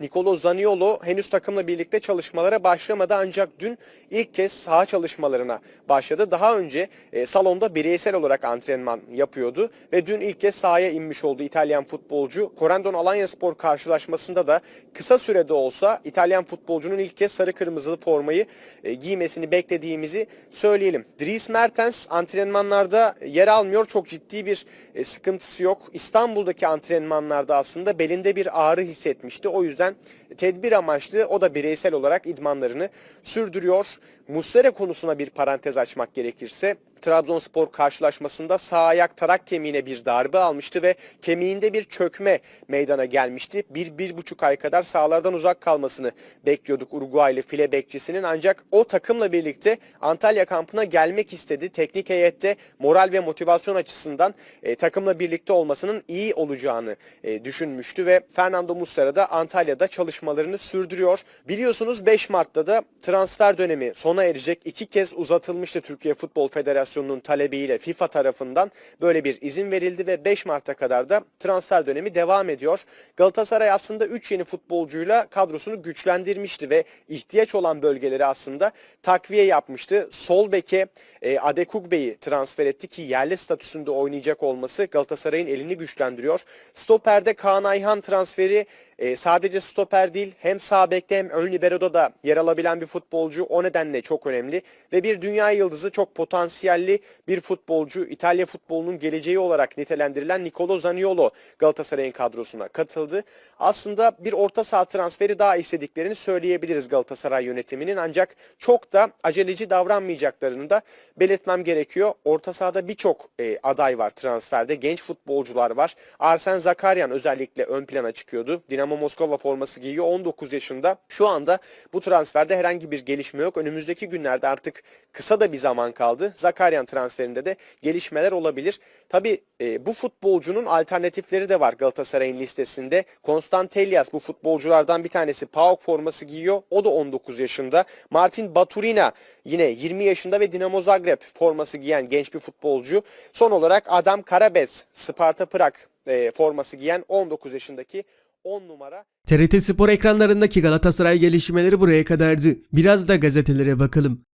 Nicolo Zaniolo henüz takımla birlikte çalışmalara başlamadı ancak dün ilk kez saha çalışmalarına başladı. Daha önce e, salonda bireysel olarak antrenman yapıyordu ve dün ilk kez sahaya inmiş oldu İtalyan futbolcu. Corendon Alanyaspor karşılaşmasında da kısa sürede olsa İtalyan futbolcunun ilk kez sarı kırmızılı formayı e, giymesini beklediğimizi söyleyelim. Dries Mertens antrenmanlarda yer almıyor. Çok ciddi bir e, sıkıntısı yok. İstanbul'daki antrenmanlarda aslında belinde bir ağrı hissetmişti. O yüzden time. Tedbir amaçlı o da bireysel olarak idmanlarını sürdürüyor. Muslera konusuna bir parantez açmak gerekirse Trabzonspor karşılaşmasında sağ ayak tarak kemiğine bir darbe almıştı ve kemiğinde bir çökme meydana gelmişti. Bir, bir buçuk ay kadar sahalardan uzak kalmasını bekliyorduk Uruguaylı file bekçisinin ancak o takımla birlikte Antalya kampına gelmek istedi. Teknik heyette moral ve motivasyon açısından e, takımla birlikte olmasının iyi olacağını e, düşünmüştü ve Fernando Muslera da Antalya'da çalışmalarını sürdürüyor. Biliyorsunuz 5 Mart'ta da transfer dönemi sona erecek. İki kez uzatılmıştı Türkiye Futbol Federasyonu'nun talebiyle FIFA tarafından böyle bir izin verildi ve 5 Mart'a kadar da transfer dönemi devam ediyor. Galatasaray aslında 3 yeni futbolcuyla kadrosunu güçlendirmişti ve ihtiyaç olan bölgeleri aslında takviye yapmıştı. Sol beke e, Adekugbe'yi transfer etti ki yerli statüsünde oynayacak olması Galatasaray'ın elini güçlendiriyor. Stoper'de Kaan Ayhan transferi e, sadece stoper değil hem sağ bekte hem ön libero'da da yer alabilen bir futbolcu. O nedenle çok önemli ve bir dünya yıldızı çok potansiyelli bir futbolcu. İtalya futbolunun geleceği olarak nitelendirilen Nicolo Zaniolo Galatasaray'ın kadrosuna katıldı. Aslında bir orta saha transferi daha istediklerini söyleyebiliriz Galatasaray yönetiminin ancak çok da aceleci davranmayacaklarını da belirtmem gerekiyor. Orta sahada birçok e, aday var transferde. Genç futbolcular var. Arsen Zakaryan özellikle ön plana çıkıyordu. Dinamo Moskova forması giyiyor 19 yaşında. Şu anda bu transferde herhangi bir gelişme yok. Önümüzdeki günlerde artık kısa da bir zaman kaldı. Zakaryan transferinde de gelişmeler olabilir. Tabi bu futbolcunun alternatifleri de var Galatasaray'ın listesinde. Konstantelias bu futbolculardan bir tanesi PAOK forması giyiyor. O da 19 yaşında. Martin Baturina yine 20 yaşında ve Dinamo Zagreb forması giyen genç bir futbolcu. Son olarak Adam Karabes Sparta Prag e, forması giyen 19 yaşındaki 10 numara. TRT Spor ekranlarındaki Galatasaray gelişmeleri buraya kadardı. Biraz da gazetelere bakalım.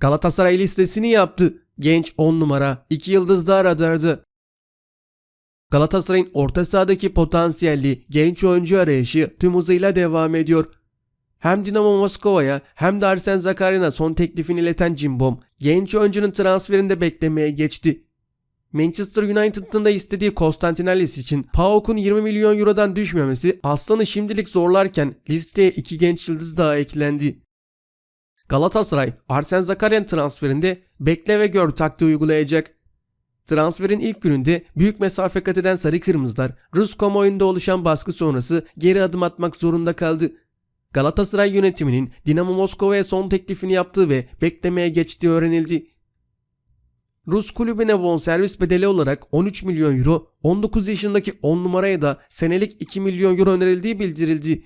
Galatasaray listesini yaptı. Genç 10 numara, 2 yıldız daha radarda. Galatasaray'ın orta sahadaki potansiyelli genç oyuncu arayışı tüm hızıyla devam ediyor. Hem Dinamo Moskova'ya hem de Arsen Zakaryan'a son teklifini ileten Cimbom, genç oyuncunun transferinde beklemeye geçti. Manchester United'ın da istediği Konstantinellis için PAOK'un 20 milyon eurodan düşmemesi Aslan'ı şimdilik zorlarken listeye iki genç yıldız daha eklendi. Galatasaray, Arsen Zakaryan transferinde bekle ve gör taktiği uygulayacak. Transferin ilk gününde büyük mesafe kat eden Sarı Kırmızılar Rus kamuoyunda oluşan baskı sonrası geri adım atmak zorunda kaldı. Galatasaray yönetiminin Dinamo Moskova'ya son teklifini yaptığı ve beklemeye geçtiği öğrenildi. Rus kulübüne bonservis bedeli olarak 13 milyon euro, 19 yaşındaki 10 numaraya da senelik 2 milyon euro önerildiği bildirildi.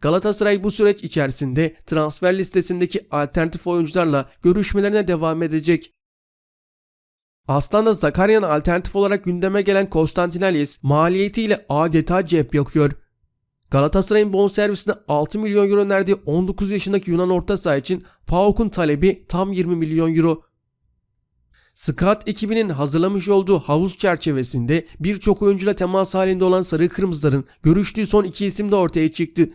Galatasaray bu süreç içerisinde transfer listesindeki alternatif oyuncularla görüşmelerine devam edecek. Aslan'da Zakaryan alternatif olarak gündeme gelen Konstantinellis maliyetiyle adeta cep yakıyor. Galatasaray'ın bonservisine 6 milyon euro önerdiği 19 yaşındaki Yunan orta saha için PAOK'un talebi tam 20 milyon euro. Scout ekibinin hazırlamış olduğu havuz çerçevesinde birçok oyuncuyla temas halinde olan Sarı Kırmızıların görüştüğü son iki isim de ortaya çıktı.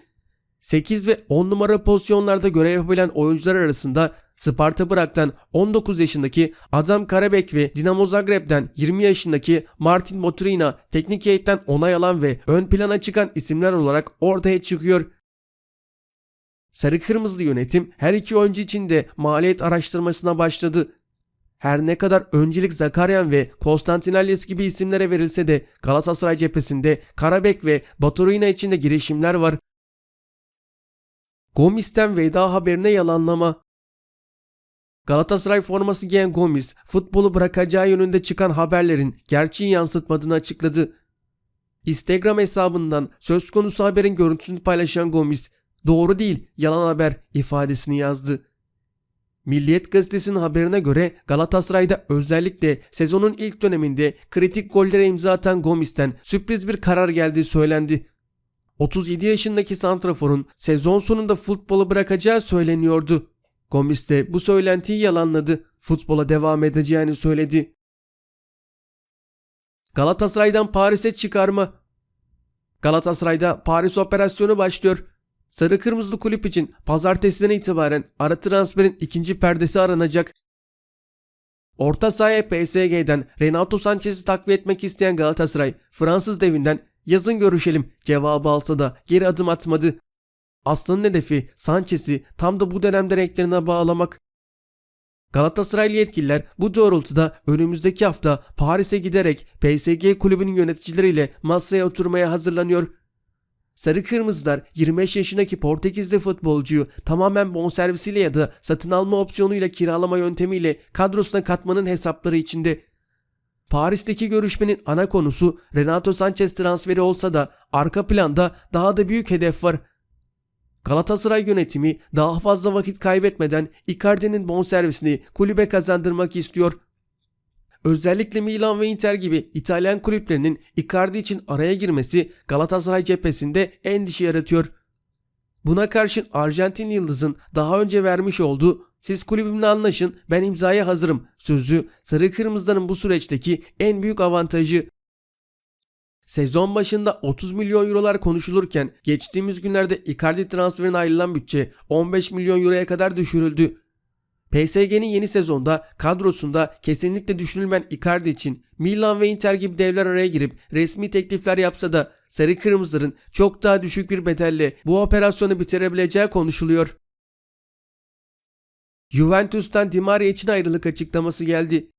8 ve 10 numara pozisyonlarda görev yapabilen oyuncular arasında Sparta Prag'dan 19 yaşındaki Adam Karabek ve Dinamo Zagreb'den 20 yaşındaki Martin Motrina teknik heyetten onay alan ve ön plana çıkan isimler olarak ortaya çıkıyor. Sarı Kırmızılı yönetim her iki oyuncu için de maliyet araştırmasına başladı. Her ne kadar öncelik Zakaryan ve Konstantinellis gibi isimlere verilse de Galatasaray cephesinde Karabek ve Baturina için de girişimler var. Gomis'ten veda haberine yalanlama. Galatasaray forması giyen Gomis, futbolu bırakacağı yönünde çıkan haberlerin gerçeği yansıtmadığını açıkladı. Instagram hesabından söz konusu haberin görüntüsünü paylaşan Gomis, doğru değil, yalan haber ifadesini yazdı. Milliyet gazetesinin haberine göre Galatasaray'da özellikle sezonun ilk döneminde kritik gollere imza atan Gomis'ten sürpriz bir karar geldiği söylendi. 37 yaşındaki santraforun sezon sonunda futbolu bırakacağı söyleniyordu. Gomis de bu söylentiyi yalanladı. Futbola devam edeceğini söyledi. Galatasaray'dan Paris'e çıkarma. Galatasaray'da Paris operasyonu başlıyor. Sarı Kırmızılı kulüp için pazartesiden itibaren ara transferin ikinci perdesi aranacak. Orta sahaya PSG'den Renato Sanchez'i takviye etmek isteyen Galatasaray, Fransız devinden yazın görüşelim cevabı alsa da geri adım atmadı. Aslı'nın hedefi Sanchez'i tam da bu dönemde renklerine bağlamak. Galatasaraylı yetkililer bu doğrultuda önümüzdeki hafta Paris'e giderek PSG kulübünün yöneticileriyle masaya oturmaya hazırlanıyor. Sarı Kırmızılar 25 yaşındaki Portekizli futbolcuyu tamamen bonservisiyle ya da satın alma opsiyonuyla kiralama yöntemiyle kadrosuna katmanın hesapları içinde. Paris'teki görüşmenin ana konusu Renato Sanchez transferi olsa da arka planda daha da büyük hedef var. Galatasaray yönetimi daha fazla vakit kaybetmeden Icardi'nin bonservisini kulübe kazandırmak istiyor. Özellikle Milan ve Inter gibi İtalyan kulüplerinin Icardi için araya girmesi Galatasaray cephesinde endişe yaratıyor. Buna karşın Arjantin Yıldız'ın daha önce vermiş olduğu siz kulübümle anlaşın ben imzaya hazırım sözü Sarı Kırmızıların bu süreçteki en büyük avantajı. Sezon başında 30 milyon eurolar konuşulurken geçtiğimiz günlerde Icardi transferine ayrılan bütçe 15 milyon euroya kadar düşürüldü. PSG'nin yeni sezonda kadrosunda kesinlikle düşünülmeyen Icardi için Milan ve Inter gibi devler araya girip resmi teklifler yapsa da Sarı Kırmızıların çok daha düşük bir bedelle bu operasyonu bitirebileceği konuşuluyor. Juventus'tan Di Maria için ayrılık açıklaması geldi.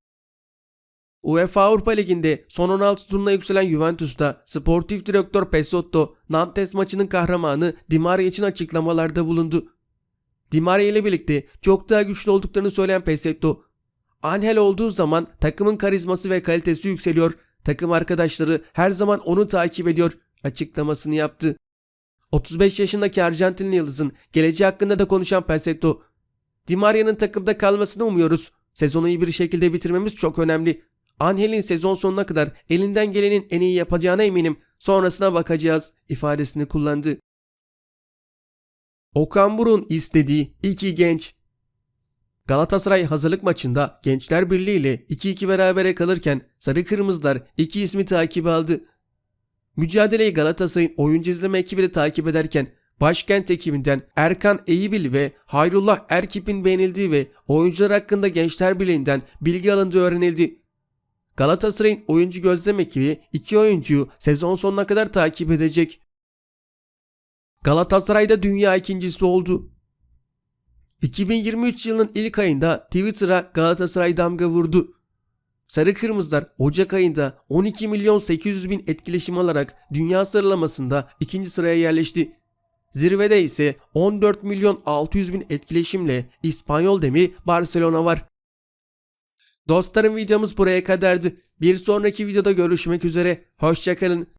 UEFA Avrupa Ligi'nde son 16 turuna yükselen Juventus'ta sportif direktör Pesotto, Nantes maçının kahramanı Di Maria için açıklamalarda bulundu. Di Maria ile birlikte çok daha güçlü olduklarını söyleyen Pesotto, Angel olduğu zaman takımın karizması ve kalitesi yükseliyor, takım arkadaşları her zaman onu takip ediyor açıklamasını yaptı. 35 yaşındaki Arjantinli yıldızın geleceği hakkında da konuşan Pesotto, Di Maria'nın takımda kalmasını umuyoruz. Sezonu iyi bir şekilde bitirmemiz çok önemli. Angel'in sezon sonuna kadar elinden gelenin en iyi yapacağına eminim. Sonrasına bakacağız ifadesini kullandı. Okan Buruk'un istediği iki genç. Galatasaray hazırlık maçında Gençler Birliği ile 2-2 berabere kalırken Sarı Kırmızılar iki ismi takip aldı. Mücadeleyi Galatasaray'ın oyuncu izleme ekibi de takip ederken Başkent ekibinden Erkan Eyübil ve Hayrullah Erkip'in beğenildiği ve oyuncular hakkında Gençler Birliği'nden bilgi alındığı öğrenildi. Galatasaray'ın oyuncu gözlem ekibi iki oyuncuyu sezon sonuna kadar takip edecek. Galatasaray'da dünya ikincisi oldu. 2023 yılının ilk ayında Twitter'a Galatasaray damga vurdu. Sarı Kırmızılar Ocak ayında 12 milyon 800 bin etkileşim alarak dünya sıralamasında ikinci sıraya yerleşti. Zirvede ise 14 milyon 600 bin etkileşimle İspanyol demi Barcelona var. Dostlarım videomuz buraya kadardı. Bir sonraki videoda görüşmek üzere. Hoşçakalın.